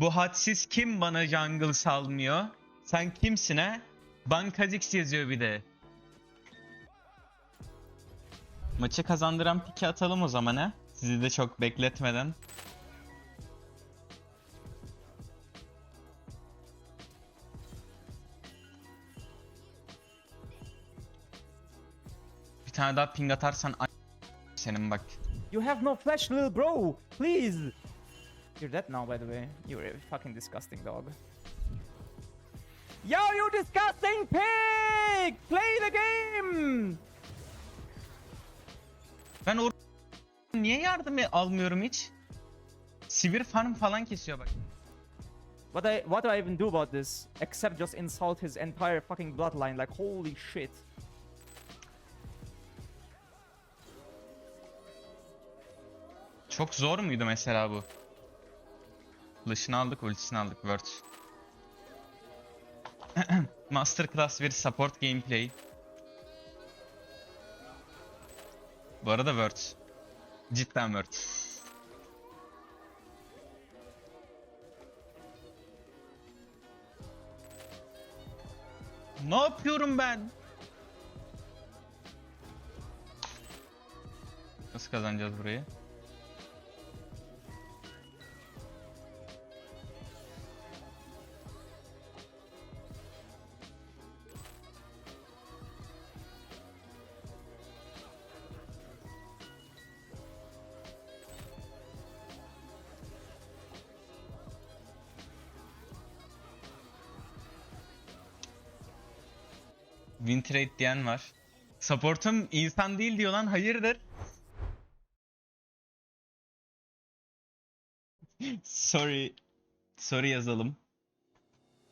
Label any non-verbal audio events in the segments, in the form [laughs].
Bu hadsiz kim bana jungle salmıyor? Sen kimsin ha? Bankazix yazıyor bir de. Maçı kazandıran piki atalım o zaman ha. Sizi de çok bekletmeden. Bir tane daha ping atarsan senin bak. You have no flash, little bro. Please. You're dead now, by the way. You're a fucking disgusting dog. Yo, you disgusting pig! Play the game! Ben or niye yardım e- almıyorum hiç? Sivir farm falan kesiyor bak. What I what do I even do about this? Except just insult his entire fucking bloodline. Like holy shit. Çok zor muydu mesela bu? Flash'ını aldık, ultisini aldık. Word. [clears throat] Masterclass bir support gameplay. Bu arada Word. Cidden Word. Ne yapıyorum ben? Nasıl kazanacağız burayı? Win diyen var. Support'um insan değil diyor lan hayırdır? Sorry. Sorry yazalım.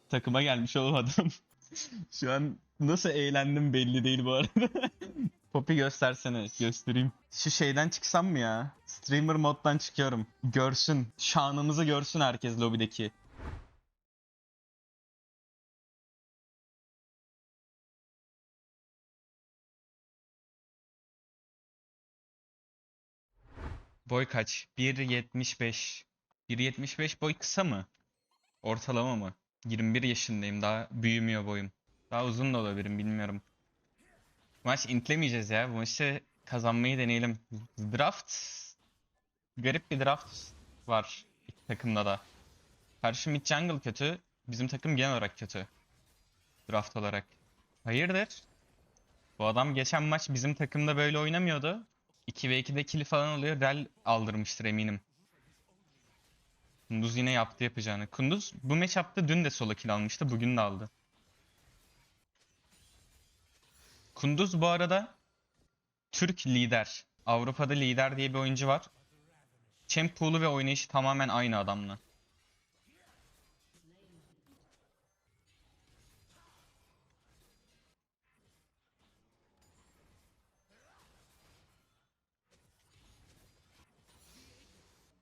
Takıma gelmiş olmadım. [laughs] Şu an nasıl eğlendim belli değil bu arada. [laughs] Poppy göstersene göstereyim. Şu şeyden çıksam mı ya? Streamer moddan çıkıyorum. Görsün. Şanımızı görsün herkes lobideki. Boy kaç? 1.75. 1.75 boy kısa mı? Ortalama mı? 21 yaşındayım. Daha büyümüyor boyum. Daha uzun da olabilirim bilmiyorum. Maç intlemeyeceğiz ya. Bu maçı kazanmayı deneyelim. Draft. Garip bir draft var iki takımda da. Karşı mid jungle kötü. Bizim takım genel olarak kötü. Draft olarak. Hayırdır? Bu adam geçen maç bizim takımda böyle oynamıyordu. 2 ve 2'de kill falan alıyor. Rel aldırmıştır eminim. Kunduz yine yaptı yapacağını. Kunduz bu matchup'ta dün de solo kill almıştı. Bugün de aldı. Kunduz bu arada Türk lider. Avrupa'da lider diye bir oyuncu var. Champ pool'u ve oynayışı tamamen aynı adamla.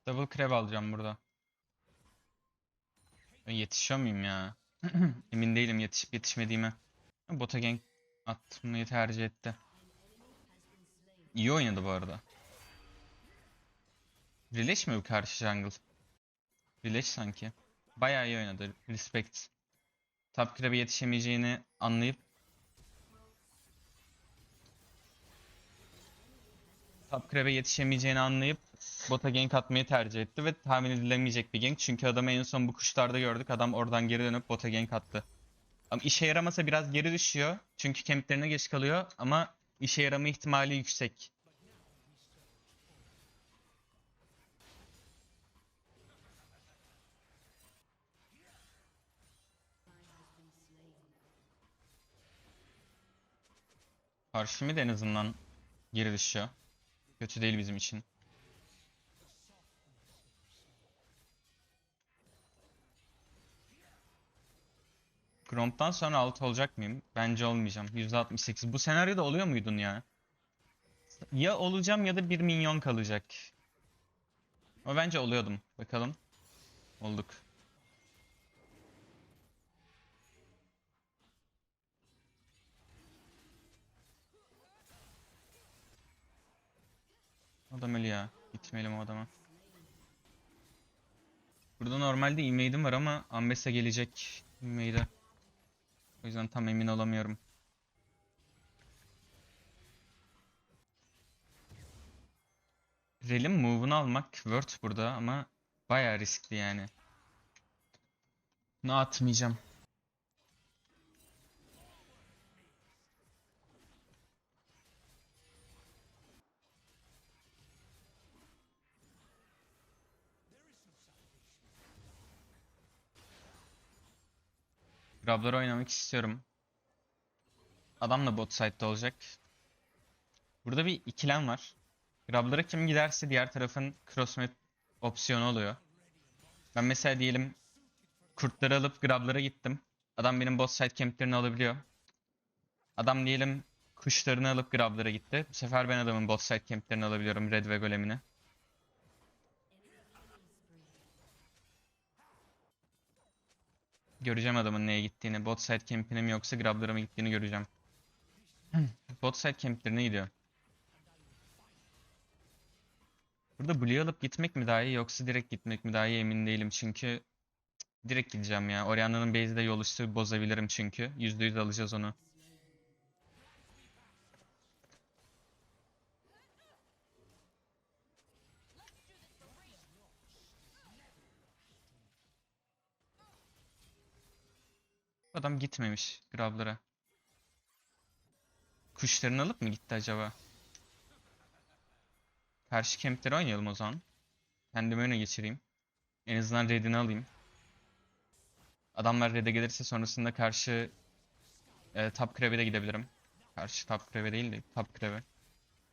Double crab alacağım burada. Ben Yetişiyor muyum ya? [clears throat] Emin değilim yetişip yetişmediğime. Bota gank atmayı tercih etti. İyi oynadı bu arada. Rileş mi bu karşı jungle? Rileş sanki. Bayağı iyi oynadı. Respect. Top crab'e yetişemeyeceğini anlayıp Top crab'e yetişemeyeceğini anlayıp bota gank atmayı tercih etti ve tahmin edilemeyecek bir gank. Çünkü adamı en son bu kuşlarda gördük. Adam oradan geri dönüp bota gank attı. Ama işe yaramasa biraz geri düşüyor. Çünkü kemplerine geç kalıyor ama işe yarama ihtimali yüksek. Karşı mı en azından geri düşüyor. Kötü değil bizim için. Gromp'tan sonra alt olacak mıyım? Bence olmayacağım. %68. Bu senaryoda oluyor muydun ya? Ya olacağım ya da bir minyon kalacak. Ama bence oluyordum. Bakalım. Olduk. Adam ölü ya. Gitmeyelim o adama. Burada normalde e-mail'im var ama Ambessa gelecek e-mail'e. O yüzden tam emin olamıyorum. Rel'in move'unu almak Word burada ama bayağı riskli yani. Bunu atmayacağım. Grablar oynamak istiyorum. Adam da bot side'da olacak. Burada bir ikilem var. Grablara kim giderse diğer tarafın crossmap opsiyonu oluyor. Ben mesela diyelim kurtları alıp grablara gittim. Adam benim bot side camplerini alabiliyor. Adam diyelim kuşlarını alıp grablara gitti. Bu sefer ben adamın bot side camplerini alabiliyorum red ve golemini. Göreceğim adamın neye gittiğini. Bot side camp'ine mi yoksa grablara mı gittiğini göreceğim. [clears throat] Bot side camp'lerine gidiyor. Burada Blue'yu alıp gitmek mi daha iyi yoksa direkt gitmek mi daha iyi emin değilim çünkü direkt gideceğim ya. Orianna'nın base'de yol üstü bozabilirim çünkü. %100 alacağız onu. Adam gitmemiş Grabler'a. Kuşlarını alıp mı gitti acaba? Karşı kempleri oynayalım o zaman. Kendimi öne geçireyim. En azından redini alayım. Adamlar red'e gelirse sonrasında karşı e, top creve'e de gidebilirim. Karşı top creve değil de top creve.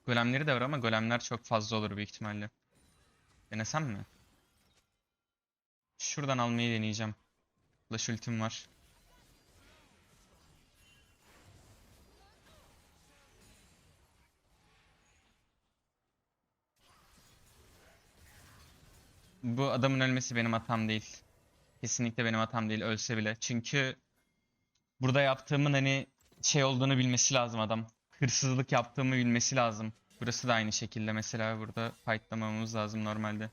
Golemleri de var ama golemler çok fazla olur büyük ihtimalle. Denesem mi? Şuradan almayı deneyeceğim. Flash ultim var. Bu adamın ölmesi benim hatam değil. Kesinlikle benim hatam değil ölse bile. Çünkü burada yaptığımın hani şey olduğunu bilmesi lazım adam. Hırsızlık yaptığımı bilmesi lazım. Burası da aynı şekilde mesela burada fightlamamamız lazım normalde.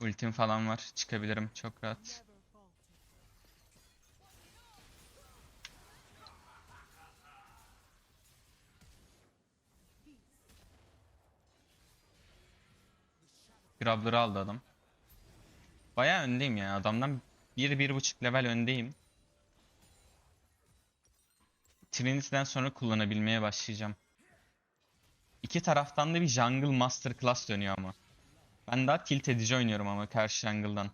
Ultim falan var. Çıkabilirim çok rahat. Grabler'ı aldı adam. Bayağı öndeyim ya. Adamdan 1-1.5 level öndeyim. Trinity'den sonra kullanabilmeye başlayacağım. İki taraftan da bir jungle masterclass dönüyor ama. Ben daha tilt edici oynuyorum ama karşı jungle'dan.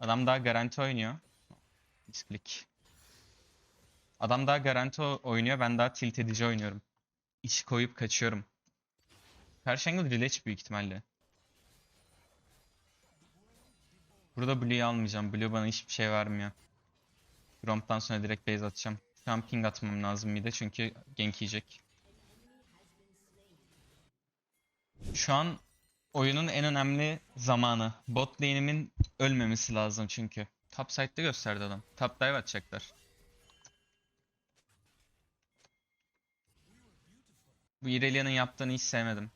Adam daha garanti oynuyor. Misklik. Adam daha garanti oynuyor, ben daha tilt edici oynuyorum. İş koyup kaçıyorum. Karşı jungle Rileç büyük ihtimalle. Burada Blue'yu almayacağım. Blue bana hiçbir şey vermiyor. Gromp'tan sonra direkt base atacağım. Şu an ping atmam lazım bir de çünkü gank yiyecek. Şu an oyunun en önemli zamanı. Bot lane'imin ölmemesi lazım çünkü. Top side'de gösterdi adam. Top dive atacaklar. Bu Irelia'nın yaptığını hiç sevmedim.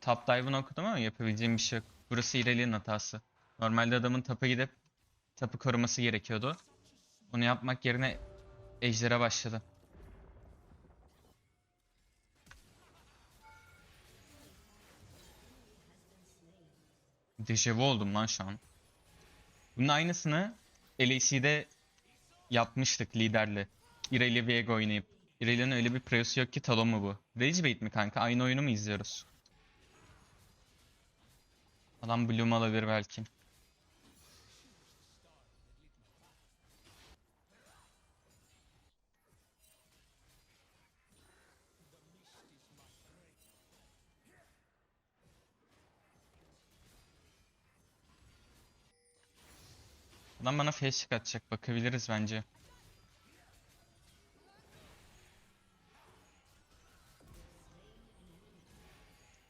Top dive'ını okudum ama yapabileceğim bir şey yok. Burası Irelia'nın hatası. Normalde adamın tapa gidip tapı koruması gerekiyordu. Onu yapmak yerine Ejder'e başladı. Dejavu oldum lan şu an. Bunun aynısını LEC'de yapmıştık liderle. Irelia Viego oynayıp. Irelia'nın öyle bir preyosu yok ki talon mu bu? Rage bait mi kanka? Aynı oyunu mu izliyoruz? Adam Bloom alabilir belki. Adam bana face çıkartacak. Bakabiliriz bence.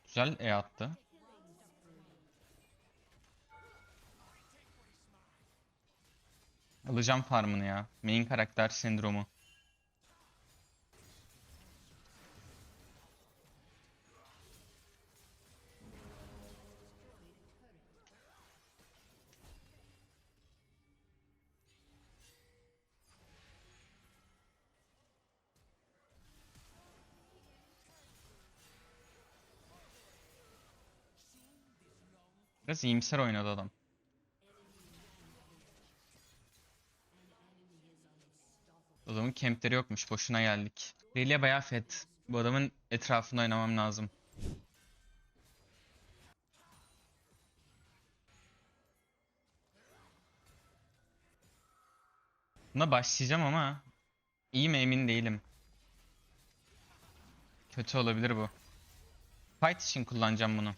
Güzel E attı. Alacağım farmını ya. Main karakter sendromu. Biraz iyimser oynadı adam. Adamın kempleri yokmuş. Boşuna geldik. Relia bayağı fed. Bu adamın etrafında oynamam lazım. Buna başlayacağım ama iyi mi emin değilim. Kötü olabilir bu. Fight için kullanacağım bunu.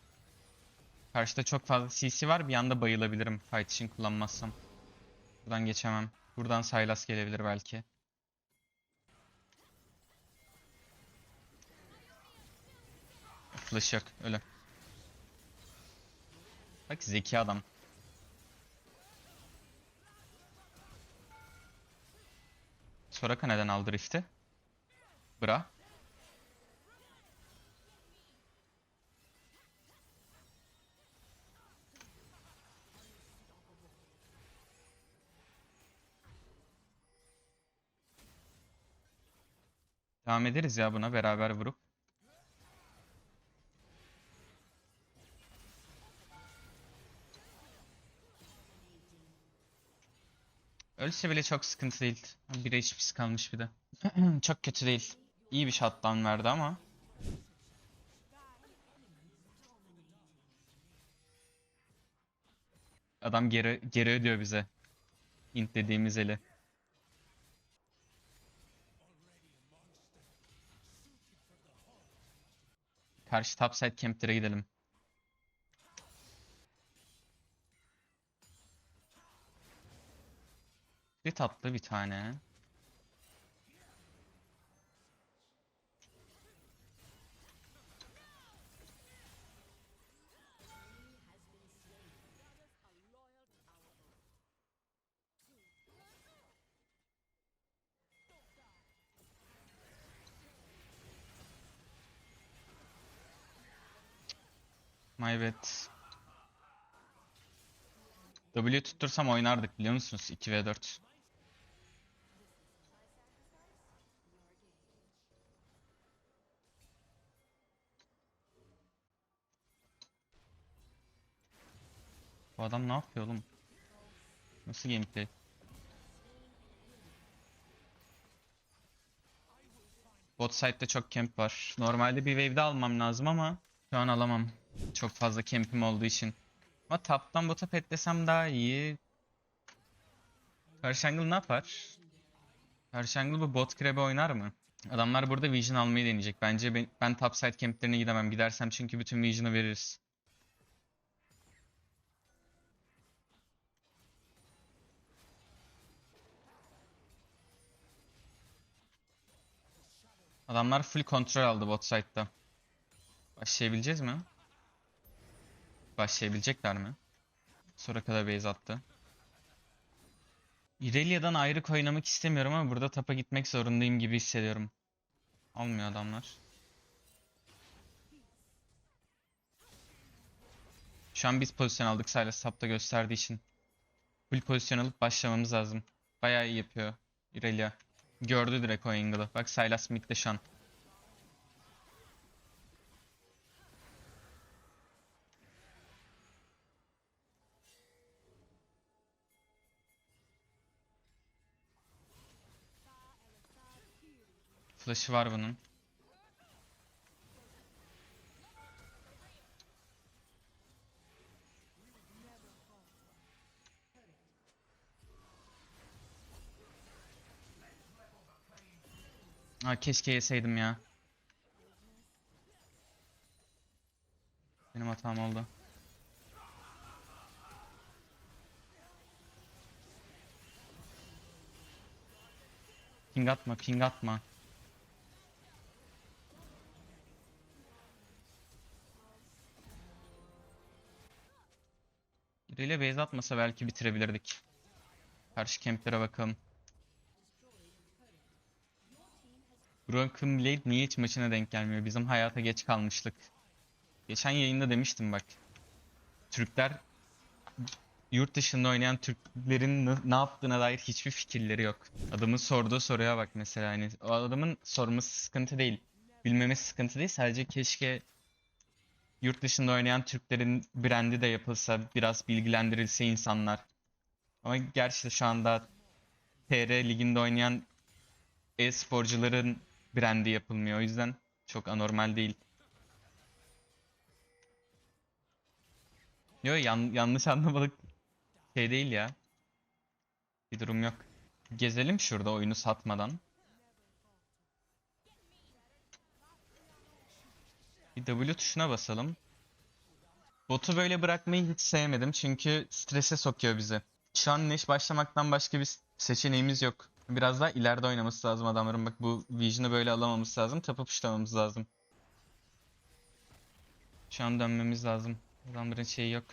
Karşıda çok fazla CC var. Bir anda bayılabilirim fight için kullanmazsam. Buradan geçemem. Buradan Sylas gelebilir belki. Flash yok. Öyle. Bak zeki adam. Soraka neden aldı Rift'i? Bra. Devam ederiz ya buna beraber vurup. Ölse bile çok sıkıntı değil. Bir HP'si kalmış bir de. [clears throat] çok kötü değil. İyi bir shutdown verdi ama. Adam geri geri ödüyor bize. Int dediğimiz eli. Karşı topside camp'lere gidelim. Bir tatlı bir tane. My bad. W tuttursam oynardık biliyor musunuz? 2v4. Adam ne yapıyor oğlum? Nasıl gameplay? Bot side'de çok camp var. Normalde bir wave'de almam lazım ama şu an alamam. Çok fazla camp'im olduğu için. Ama top'tan bota petlesem daha iyi. Karşı ne yapar? Karşı bu bot grab'e oynar mı? Adamlar burada vision almayı deneyecek. Bence ben, ben top side camp'lerine gidemem. Gidersem çünkü bütün vision'ı veririz. Adamlar full kontrol aldı bot side'da. Başlayabileceğiz mi? Başlayabilecekler mi? Sonra kadar base attı. Irelia'dan ayrı oynamak istemiyorum ama burada tapa gitmek zorundayım gibi hissediyorum. Almıyor adamlar. Şu an biz pozisyon aldık Sylas tapta gösterdiği için. Full pozisyon alıp başlamamız lazım. Bayağı iyi yapıyor Irelia. Gördü direkt o angle'ı. Bak Sylas midde şu an. Flash'ı var bunun. Ha keşke yeseydim ya. Benim hatam oldu. Ping atma, ping atma. Biriyle base atmasa belki bitirebilirdik. Karşı kemplere bakalım. Broken Blade niye hiç maçına denk gelmiyor? Bizim hayata geç kalmışlık. Geçen yayında demiştim bak. Türkler yurt dışında oynayan Türklerin ne- yaptığına dair hiçbir fikirleri yok. Adamın sorduğu soruya bak mesela hani o adamın sorması sıkıntı değil. Bilmemesi sıkıntı değil sadece keşke yurt dışında oynayan Türklerin brandi de yapılsa, biraz bilgilendirilse insanlar. Ama gerçi şu anda TR liginde oynayan e-sporcuların brandi yapılmıyor. O yüzden çok anormal değil. Yo yan- yanlış anlamadık şey değil ya. Bir durum yok. Gezelim şurada oyunu satmadan. Bir W tuşuna basalım. Botu böyle bırakmayı hiç sevmedim çünkü strese sokuyor bizi. Şu an Neş başlamaktan başka bir seçeneğimiz yok. Biraz daha ileride oynaması lazım adamların. Bak bu Vision'ı böyle alamamız lazım. Tapı puşlamamız lazım. Şu an dönmemiz lazım. Adamların şeyi yok.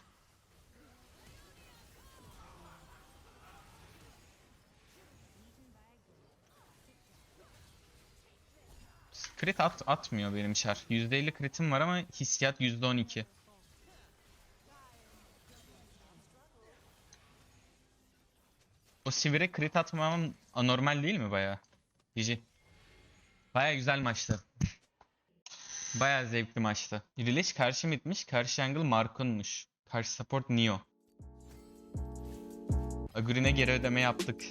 Crit at atmıyor benim şar. %50 kritim var ama hissiyat %12. O sivire crit atmamam anormal değil mi baya? GG. Baya güzel maçtı. Baya zevkli maçtı. Release karşı midmiş, karşı jungle Markon'muş. Karşı support Neo. Aguri'ne geri ödeme yaptık.